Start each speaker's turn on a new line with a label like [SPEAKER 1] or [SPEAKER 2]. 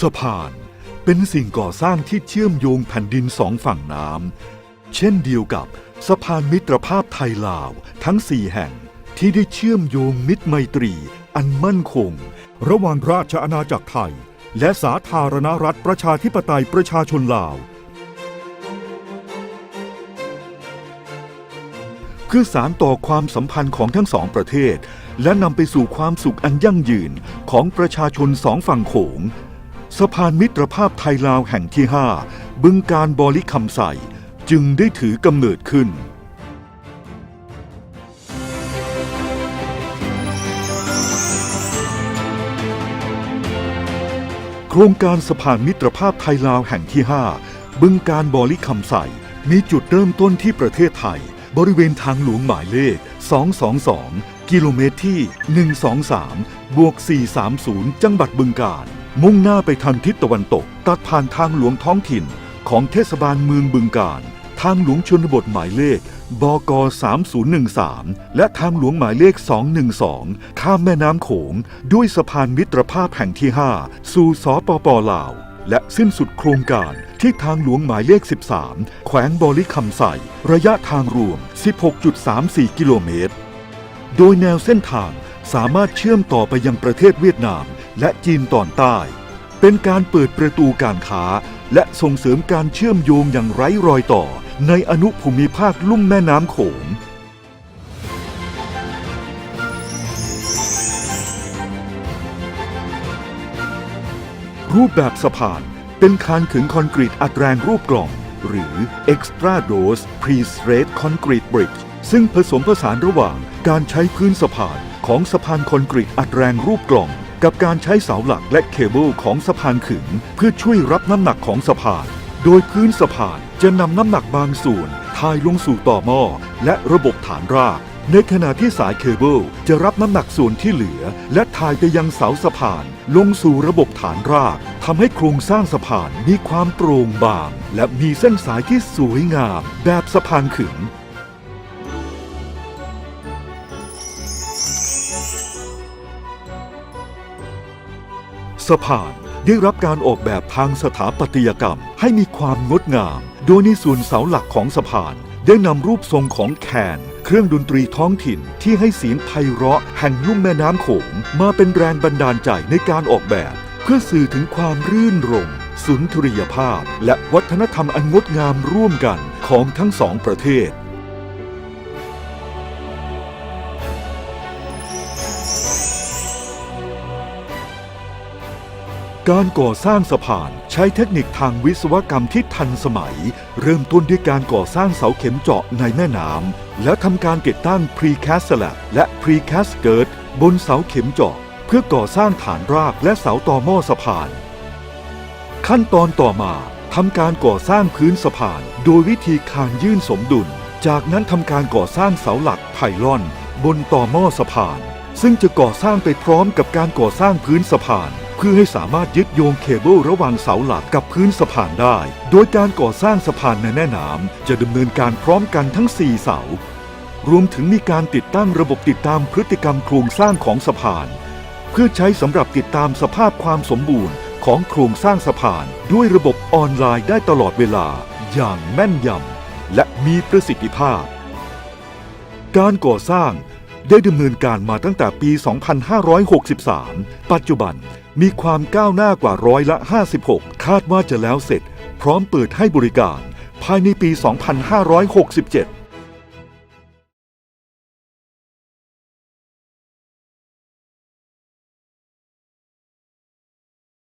[SPEAKER 1] สะพานเป็นสิ่งก่อสร้างที่เชื่อมโยงแผ่นดินสองฝั่งน้ำเช่นเดียวกับสะพานมิตรภาพไทยลาวทั้งสี่แห่งที่ได้เชื่อมโยงมิตรไมตรี อันมั่นคง ระหว่างราชอาณาจักรไทย และสาธารณรัฐประชาธิปไตยประชาชนลาวเพื่อสารต่อความสัมพันธ์ของทั้งสองประเทศ และนำไปสู่ความสุขอันยั่งยืนของประชาชนสองฝั่งโขง สะพานมิตรภาพไทยลาวแห่งที่ 5 บึงการบริคำใสจึงได้ถือกำเนิดขึ้น โครงการสะพานมิตรภาพไทยลาวแห่งที่ 5 บึงการบริคำใสมีจุดเริ่มต้นที่ประเทศไทย บริเวณทางหลวงหมายเลข 222 กิโลเมตรที่ 123 บวก 430 จังหวัดบึงการ มุ่งหน้าไปทางทิศตะวันตก ตัดผ่านทางหลวงท้องถิ่นของเทศบาลเมืองบึงการ ทางหลวงชนบทหมายเลข บก 3013 และทางหลวงหมายเลข 212 ข้ามแม่น้ำโขง ด้วยสะพานมิตรภาพแห่งที่ 5 สู่สปปลาว และสิ้นสุดโครงการที่ทางหลวงหมายเลข 13 แขวงบริคำใสระยะทางรวม 16.34 กิโลเมตร โดยแนวเส้นทางสามารถเชื่อมต่อไปยังประเทศเวียดนาม และจีนตอนใต้ เป็นการเปิดประตูการค้า และส่งเสริมการเชื่อมโยงอย่างไร้รอยต่อในอนุภูมิภาคลุ่มแม่น้ำโขงรูปแบบสะพานเป็นคานขึงคอนกรีตอัดแรงรูปกล่อง หรือ Extra Dose Pre-Stressed Concrete Bridge ซึ่งผสมผสานระหว่างการใช้พื้นสะพานของสะพานคอนกรีตอัดแรงรูปกล่อง กับการใช้เสาหลักและเคเบิลของสะพานขึง เพื่อช่วยรับน้ำหนักของสะพาน โดยพื้นสะพานจะนำน้ำหนักบางส่วนทายลงสู่ต่อหม้อและระบบฐานราก ในขณะที่สายเคเบิลจะรับน้ำหนักส่วนที่เหลือ และถ่ายไปยังเสาสะพาน ลงสู่ระบบฐานรากทำให้โครงสร้างสะพานมีความโปร่งบาง และมีเส้นสายที่สวยงาม แบบสะพานขึง สะพานได้รับการออกแบบทางสถาปัตยกรรมให้มีความงดงาม โดยในส่วนเสาหลักของสะพาน ได้นำรูปทรงของแคน เครื่องดนตรีท้องถิ่นที่ให้เสียงไพเราะแห่งลุ่มแม่น้ำโขงมาเป็นแรงบันดาลใจในการออกแบบ เพื่อสื่อถึงความรื่นรมสุนทรียภาพ และวัฒนธรรมอันงดงามร่วมกันของทั้งสองประเทศ การก่อสร้างสะพานใช้เทคนิคทางวิศวกรรมที่ทันสมัย เริ่มต้นด้วยการก่อสร้างเสาเข็มเจาะในแม่น้ำและทำการติดตั้ง precast slab และ precast skirt บนเสาเข็มเจาะ เพื่อก่อสร้างฐานรากและเสาต่อหม้อสะพาน ขั้นตอนต่อมาทำการก่อสร้างพื้นสะพาน โดยวิธีคานยื่นสมดุล จากนั้นทำการก่อสร้างเสาหลักไพลอน บนต่อหม้อสะพาน ซึ่งจะก่อสร้างไปพร้อมกับการก่อสร้างพื้นสะพาน เพื่อให้สามารถยึดโยงเคเบิลระหว่างเสาหลักกับพื้นสะพานได้ โดยการก่อสร้างสะพานในแม่น้ำจะดำเนินการพร้อมกันทั้ง 4 เสา รวมถึงมีการติดตั้งระบบติดตามพฤติกรรมโครงสร้างของสะพาน เพื่อใช้สำหรับติดตามสภาพความสมบูรณ์ของโครงสร้างสะพาน ด้วยระบบออนไลน์ได้ตลอดเวลา อย่างแม่นยำและมีประสิทธิภาพ การก่อสร้างได้ดำเนินการมาตั้งแต่ปี 2563 ปัจจุบัน มีความก้าวหน้ากว่าร้อยละ 56 คาดว่าจะแล้วเสร็จ พร้อมเปิดให้บริการ ภายในปี 2567